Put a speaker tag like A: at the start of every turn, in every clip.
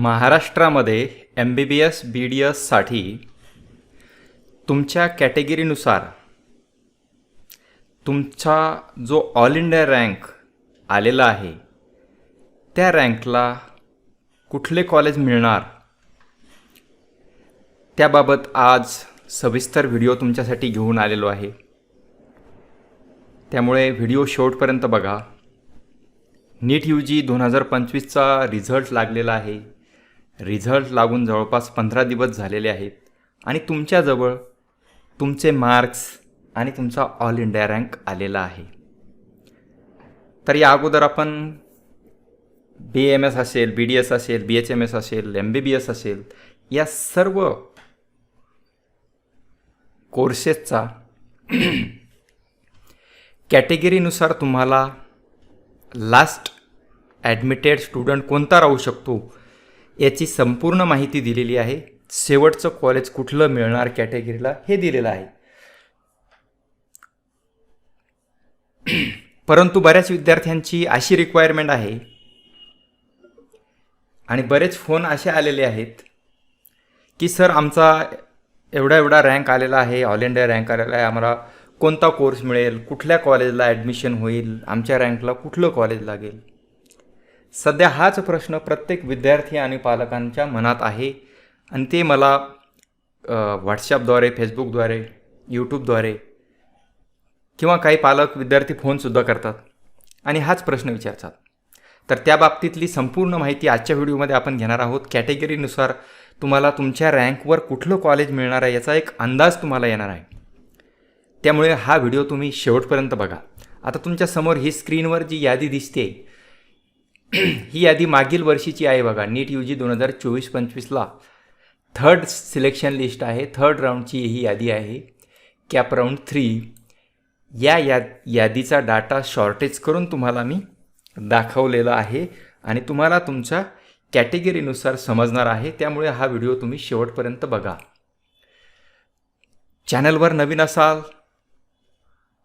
A: महाराष्ट्रामध्ये M B B S B D एससाठी तुमच्या कॅटेगरीनुसार तुमचा जो ऑल इंडिया रँक आलेला आहे त्या रँकला कुठले कॉलेज मिळणार? त्याबाबत आज सविस्तर व्हिडिओ तुमच्यासाठी घेऊन आलेलो आहे. त्यामुळे व्हिडिओ शेवटपर्यंत बघा. नीट यू जी दोन हजार पंचवीसचा रिझल्ट लागलेला आहे. रिझल्ट लागून जवळपास पंधरा दिवस झालेले आहेत. आणि तुमच्याजवळ तुमचे मार्क्स आणि तुमचा ऑल इंडिया रँक आलेला आहे. तर या अगोदर आपण बी एम एस असेल बी डी एस असेल बी एच एम एस असेल एम बी बी एस असेल या सर्व कोर्सेसचा कॅटेगरीनुसार तुम्हाला लास्ट ॲडमिटेड स्टुडंट कोणता राहू शकतो? याची संपूर्ण माहिती दिलेली आहे. शेवटचं कॉलेज कुठलं मिळणार कॅटेगरीला हे दिलेलं आहे. परंतु बऱ्याच विद्यार्थ्यांची अशी रिक्वायरमेंट आहे. आणि बरेच फोन असे आलेले आहेत की सर आमचा एवढा एवढा रँक आलेला आहे. ऑल इंडिया रँक आलेला आहे. आम्हाला कोणता कोर्स मिळेल? कुठल्या कॉलेजला ॲडमिशन होईल? आमच्या रँकला कुठलं कॉलेज लागेल? सध्या हाच प्रश्न प्रत्येक विद्यार्थी आणि पालकांच्या मनात आहे. आणि ते मला व्हॉट्सॲपद्वारे फेसबुकद्वारे यूट्यूबद्वारे किंवा काही पालक विद्यार्थी फोनसुद्धा करतात आणि हाच प्रश्न विचारतात. तर त्या बाबतीतली संपूर्ण माहिती आजच्या व्हिडिओमध्ये आपण घेणार आहोत. कॅटेगरीनुसार तुम्हाला तुमच्या रँकवर कुठलं कॉलेज मिळणार आहे याचा एक अंदाज तुम्हाला येणार आहे. त्यामुळे हा व्हिडिओ तुम्ही शेवटपर्यंत बघा. आता तुमच्यासमोर ही स्क्रीनवर जी यादी दिसते ही यादी मागील वर्षीची आहे बघा. नीट यू जी दोन हजार चोवीस पंचवीसला थर्ड सिलेक्शन लिस्ट आहे. थर्ड राऊंडची ही यादी आहे. कॅप राऊंड थ्री या या यादीचा डाटा शॉर्टेज करून तुम्हाला मी दाखवलेला आहे आणि तुम्हाला तुमच्या कॅटेगरीनुसार समजणार आहे. त्यामुळे हा व्हिडिओ तुम्ही शेवटपर्यंत बघा. चॅनलवर नवीन असाल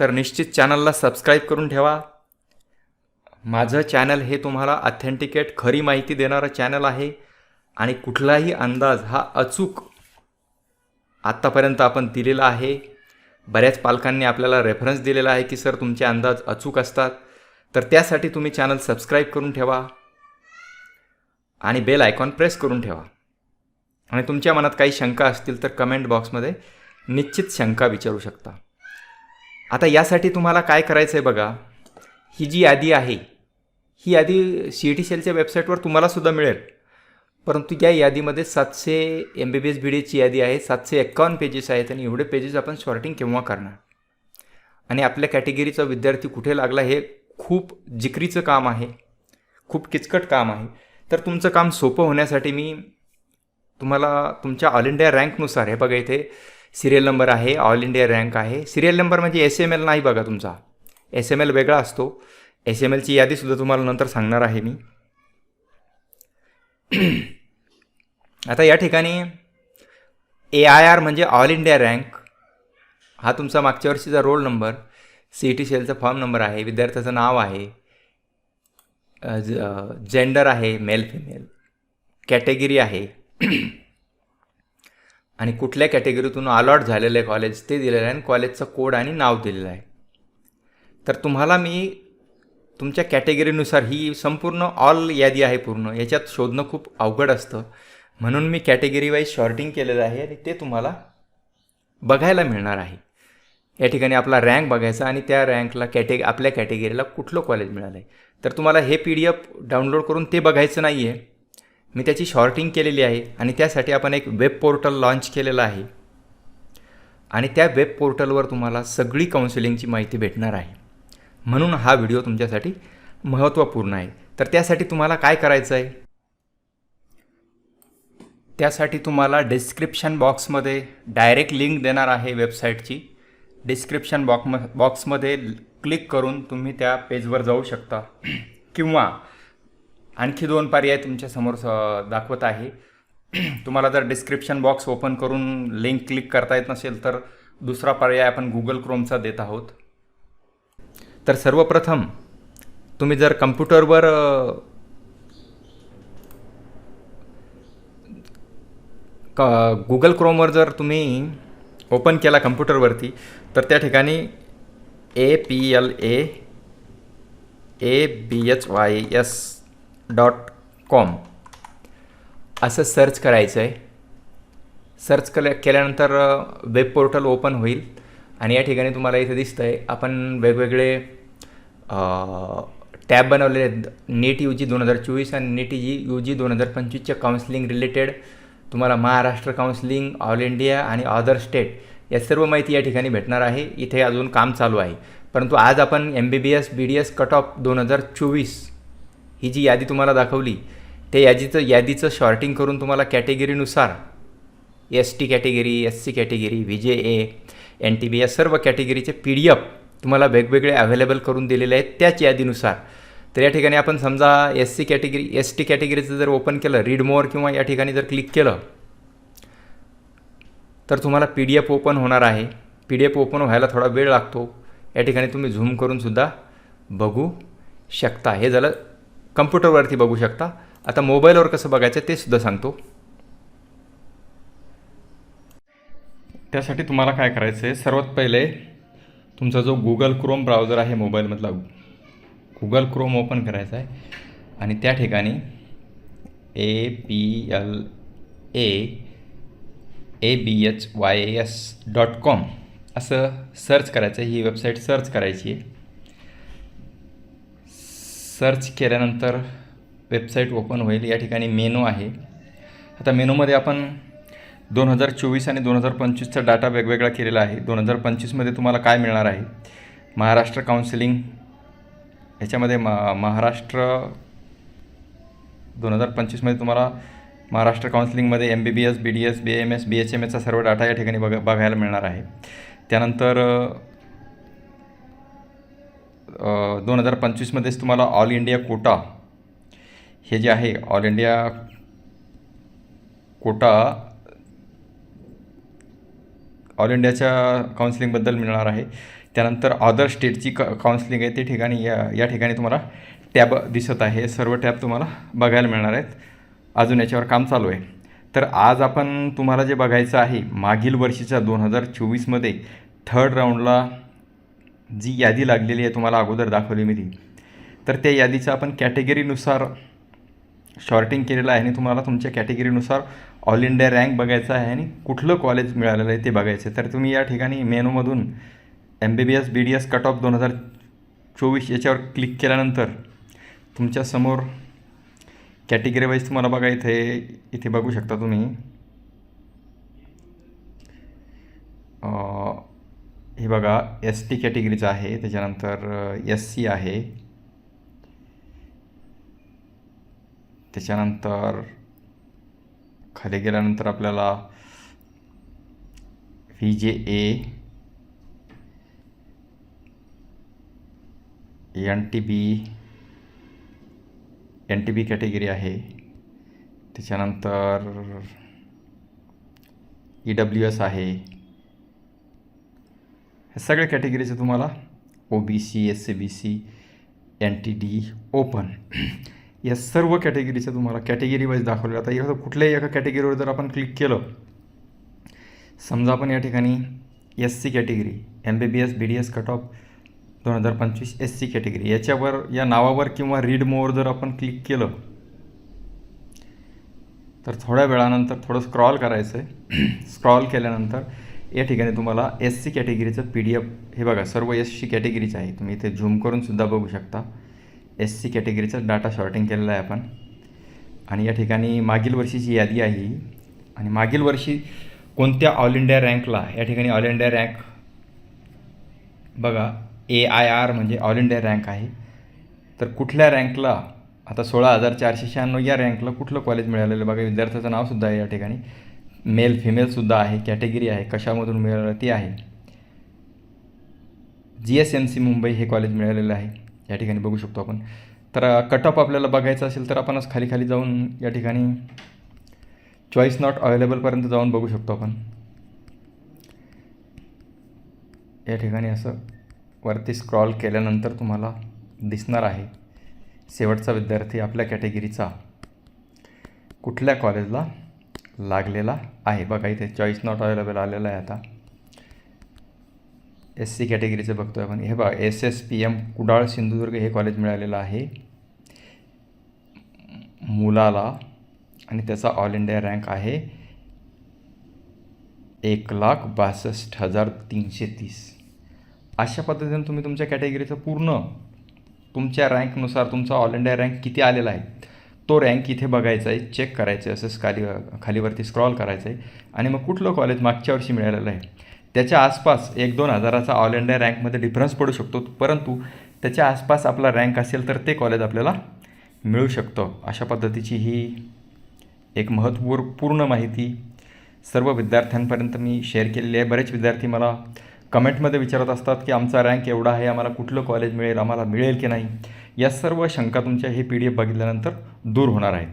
A: तर निश्चित चॅनलला सबस्क्राईब करून ठेवा. माझं चॅनल हे तुम्हाला ऑथेंटिकेट खरी माहिती देणारं चॅनल आहे. आणि कुठलाही अंदाज हा अचूक आत्तापर्यंत आपण दिलेला आहे. बऱ्याच पालकांनी आपल्याला रेफरन्स दिलेला आहे की सर तुमचे अंदाज अचूक असतात. तर त्यासाठी तुम्ही चॅनल सबस्क्राईब करून ठेवा. आणि बेल आयकॉन प्रेस करून ठेवा. आणि तुमच्या मनात काही शंका असतील तर कमेंट बॉक्समध्ये निश्चित शंका विचारू शकता. आता यासाठी तुम्हाला काय करायचं आहे बघा. ही जी यादी आहे ही यादी सी ई टी सेलच्या वेबसाईटवर तुम्हालासुद्धा मिळेल. परंतु या यादीमध्ये सातशे एम बी बी एस बी डीची यादी आहे सातशे एक्कावन्न पेजेस आहेत आणि एवढे पेजेस आपण शॉर्टिंग केव्हा करणार? आणि आपल्या कॅटेगरीचा विद्यार्थी कुठे लागला हे खूप जिकरीचं काम आहे खूप किचकट काम आहे. तर तुमचं काम सोपं होण्यासाठी मी तुम्हाला तुमच्या ऑल इंडिया रँकनुसार हे बघा इथे सिरियल नंबर आहे ऑल इंडिया रँक आहे. सिरियल नंबर म्हणजे एस एम एल नाही बघा तुमचा. एस एम एल वेगळा असतो. एस एम एलची यादीसुद्धा तुम्हाला नंतर सांगणार आहे मी. आता या ठिकाणी ए आय आर म्हणजे ऑल इंडिया रँक हा तुमचा मागच्या वर्षीचा roll number. C E T सेलचा form number आहे. विद्यार्थ्याचं नाव आहे. जेंडर आहे. मेल फिमेल कॅटेगरी आहे. आणि कुठल्या कॅटेगरीतून अलॉट झालेलं आहे कॉलेज ते दिलेलं आहे आणि कॉलेजचं कोड आणि नाव दिलेलं आहे. तर तुम्हाला मी तुमच्या कॅटेगरीनुसार ही संपूर्ण ऑल यादी आहे पूर्ण. याच्यात शोधणं खूप अवघड असतं. म्हणून मी कॅटेगरी वाईज शॉर्टिंग केलेलं आहे आणि ते तुम्हाला बघायला मिळणार आहे. या ठिकाणी आपला रँक बघायचा आणि त्या रँकला कॅटे आपल्या कॅटेगरीला कुठलं कॉलेज मिळालं आहे तर तुम्हाला हे पी डी एफ डाउनलोड करून ते बघायचं नाही आहे मी त्याची शॉर्टिंग केलेली आहे आणि त्यासाठी आपण एक वेब पोर्टल लॉन्च केलेलं आहे. आणि त्या वेब पोर्टलवर तुम्हाला सगळी काउन्सिलिंगची माहिती भेटणार आहे. म्हणून हा व्हिडिओ तुमच्यासाठी महत्त्वपूर्ण आहे. तर त्यासाठी तुम्हाला काय करायचं आहे त्यासाठी तुम्हाला डिस्क्रिप्शन बॉक्समध्ये डायरेक्ट लिंक देणार आहे वेबसाईटची डिस्क्रिप्शन बॉक्म बॉक्समध्ये क्लिक करून तुम्ही त्या पेजवर जाऊ शकता. किंवा आणखी दोन पर्याय तुमच्यासमोर स दाखवत आहे. तुम्हाला जर डिस्क्रिप्शन बॉक्स ओपन करून लिंक क्लिक करता येत नसेल तर दुसरा पर्याय आपण गुगल क्रोमचा देत आहोत. तर सर्वप्रथम तुम्ही जर कम्प्युटरवर क गुगल क्रोमवर जर तुम्ही ओपन केला कम्प्युटरवरती तर त्या ठिकाणी A P L A A B H Y S dot com असं सर्च करायचं आहे सर्च केल्या केल्यानंतर वेब पोर्टल ओपन होईल. आणि या ठिकाणी तुम्हाला इथे दिसतं आहे आपण वेगवेगळे टॅब बनवलेले आहेत. नीट यू जी दोन हजार चोवीस आणि नीट जी यू जी दोन हजार पंचवीसच्या काउन्सिलिंग रिलेटेड तुम्हाला महाराष्ट्र काउन्सिलिंग ऑल इंडिया आणि अदर स्टेट या सर्व माहिती या ठिकाणी भेटणार आहे. इथे अजून काम चालू आहे. परंतु आज आपण M B B S B D S cut off दोन हजार चोवीस ही जी यादी तुम्हाला दाखवली त्या यादीचं यादीचं शॉर्टिंग करून तुम्हाला कॅटेगरीनुसार S T category S C category V J A N T बी या सर्व कॅटेगरीचे पी डी एफ तुम्हाला वेगवेगळे अवेलेबल करून दिलेले आहेत त्याच यादीनुसार. तर या ठिकाणी आपण समजा S C category S T कॅटेगरीचं जर ओपन केलं रीड मोर किंवा या ठिकाणी जर क्लिक केलं तर तुम्हाला पी डी एफ ओपन होणार आहे. पी डी एफ ओपन व्हायला थोडा वेळ लागतो. या ठिकाणी तुम्ही झूम करूनसुद्धा बघू शकता. हे झालं कम्प्युटरवरती बघू शकता. आता मोबाईलवर कसं बघायचं ते सुद्धा सांगतो. त्यासाठी तुम्हाला काय करायचं आहे सर्वात पहिले तुमचा जो गुगल क्रोम ब्राउझर आहे मोबाईलमधला गुगल क्रोम ओपन करायचा आहे. आणि त्या ठिकाणी A P L A A B H Y S dot com असं सर्च करायचं आहे ही वेबसाईट सर्च करायची आहे. सर्च केल्यानंतर वेबसाईट ओपन होईल. या ठिकाणी मेनू आहे. आता मेनूमध्ये आपण दोन हजार चोवीस आणि दोन हजार पंचवीसचा डाटा वेगवेगळा केलेला आहे. दोन हजार पंचवीसमध्ये तुम्हाला काय मिळणार आहे? महाराष्ट्र काउन्सिलिंग ह्याच्यामध्ये मा महाराष्ट्र दोन हजार पंचवीसमध्ये तुम्हाला Maharashtra काउन्सिलिंगमध्ये M B B S B D S B M S B H M एसचा सर्व डाटा या ठिकाणी बघ बघायला मिळणार आहे. त्यानंतर दोन हजार पंचवीसमध्येच तुम्हाला ऑल इंडिया कोटा हे जे आहे ऑल इंडिया कोटा ऑल इंडियाच्या काउन्सिलिंगबद्दल मिळणार आहे. त्यानंतर अदर स्टेटची क काउन्सिलिंग आहे ते ठिकाणी या या ठिकाणी तुम्हाला टॅब दिसत आहे. सर्व टॅब तुम्हाला बघायला मिळणार आहेत. अजून याच्यावर काम चालू आहे. तर आज आपण तुम्हाला जे बघायचं आहे मागील वर्षीच्या दोन हजार चोवीसमध्ये थर्ड राऊंडला जी यादी लागलेली आहे तुम्हाला अगोदर दाखवली मी ती. तर त्या यादीचं आपण कॅटेगरीनुसार शॉर्टिंग केलेलं आहे आणि तुम्हाला तुमच्या कॅटेगरीनुसार ऑल इंडिया रँक बघायचा आहे आणि कुठलं कॉलेज मिळालेलं आहे ते बघायचं आहे. तर तुम्ही या ठिकाणी मेनूमधून M B B S B D S cut off दोन हजार चोवीस याच्यावर क्लिक केल्यानंतर तुमच्यासमोर कॅटेगरी वाईज तुम्हाला बघा इथे इथे बघू शकता तुम्ही. हे बघा एस टी कॅटेगरीचं आहे त्याच्यानंतर एस सी आहे. त्याच्यानंतर खाली गेल्यानंतर आपल्याला V J A N T B N T B category आहे. त्याच्यानंतर ई डब्ल्यू एस आहे. ह्या सगळ्या कॅटेगरीचं तुम्हाला. O B C S C B C N T D open या सर्व कॅटेगरीचं तुम्हाला कॅटेगरी वाईज दाखवलेलं आता एखादं कुठल्याही एका कॅटेगरीवर जर आपण क्लिक केलं समजा आपण या ठिकाणी S C category M B B S B D S cut off दोन हजार पंचवीस एस सी कॅटेगरी याच्यावर या नावावर किंवा रीड मोअर जर आपण क्लिक केलं तर थोड्या वेळानंतर थोडं स्क्रॉल करायचं आहे स्क्रॉल केल्यानंतर या ठिकाणी तुम्हाला एस सी कॅटेगरीचं पी डी एफ हे बघा सर्व एस सी कॅटेगरीचं आहे. तुम्ही इथे झूम करून सुद्धा बघू शकता. एस सी कॅटेगरीचं डाटा शॉर्टिंग केलेला आहे आपण. आणि या ठिकाणी मागील वर्षीची यादी आहे ही. आणि मागील वर्षी कोणत्या ऑल इंडिया रँकला या ठिकाणी ऑल इंडिया रँक बघा ए आय आर म्हणजे ऑल इंडिया रँक आहे. तर कुठल्या रँकला आता सोळा हजार चारशे शहाण्णव या रँकला कुठलं कॉलेज मिळालेलं बघा विद्यार्थ्याचं नावसुद्धा आहे या ठिकाणी. मेल फिमेलसुद्धा आहे कॅटेगरी आहे कशामधून मिळालं ती आहे. G S M C Mumbai हे कॉलेज मिळालेलं आहे. या ठिकाणी बघू शकतो आपण. तर कट ऑफ आपल्याला बघायचं असेल तर आपणच खाली खाली जाऊन या ठिकाणी चॉईस नॉट अवेलेबलपर्यंत जाऊन बघू शकतो आपण. या ठिकाणी असं वरती स्क्रॉल केल्यानंतर तुम्हाला दिसणार आहे शेवटचा विद्यार्थी आपल्या कॅटेगरीचा कुठल्या कॉलेजला लागलेला आहे. बघा इथे चॉईस नॉट अवेलेबल आलेला आहे आता. एस सी कॅटेगरीचं बघतो आपण. हे बघा S S P M Kudal Sindhudurg हे कॉलेज मिळालेलं आहे. मुलाला आणि त्याचा ऑल इंडिया रँक आहे एक लाख बासष्ट हजार तीनशे तीस. अशा पद्धतीने तुम्ही तुमच्या कॅटेगरीचं पूर्ण तुमच्या रँकनुसार तुमचा ऑल इंडिया रँक किती आलेला आहे तो रँक इथे बघायचा आहे चेक करायचं आहे असंच खाली खालीवरती स्क्रॉल करायचं आहे. आणि मग कुठलं कॉलेज मागच्या वर्षी मिळालेलं आहे? त्याच्या आसपास एक दोन हजाराचा ऑल इंडिया रँकमध्ये डिफरन्स पडू शकतो. परंतु त्याच्या आसपास आपला रँक असेल तर ते कॉलेज आपल्याला मिळू शकतं. अशा पद्धतीची ही एक महत्त्वपूर्ण माहिती सर्व विद्यार्थ्यांपर्यंत मी शेअर केलेली आहे. बरेच विद्यार्थी मला कमेंटमध्ये विचारत असतात की आमचा रँक एवढा आहे आम्हाला कुठलं कॉलेज मिळेल आम्हाला मिळेल की नाही? या सर्व शंका तुमच्या हे पी डी एफ बघितल्यानंतर दूर होणार आहेत.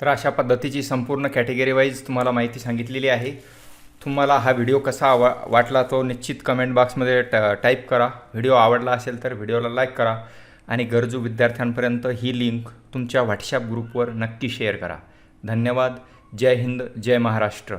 A: तर अशा पद्धतीची संपूर्ण कॅटेगरी वाईज तुम्हाला माहिती सांगितलेली आहे. तुम्हाला हा व्हिडिओ कसा वा वाटला तो निश्चित कमेंट बॉक्समध्ये ट टाईप करा. व्हिडिओ आवडला असेल तर व्हिडिओला लाईक करा. आणि गरजू विद्यार्थ्यांपर्यंत ही लिंक तुमच्या व्हॉट्सॲप ग्रुपवर नक्की शेअर करा. धन्यवाद. जय हिंद जय महाराष्ट्र.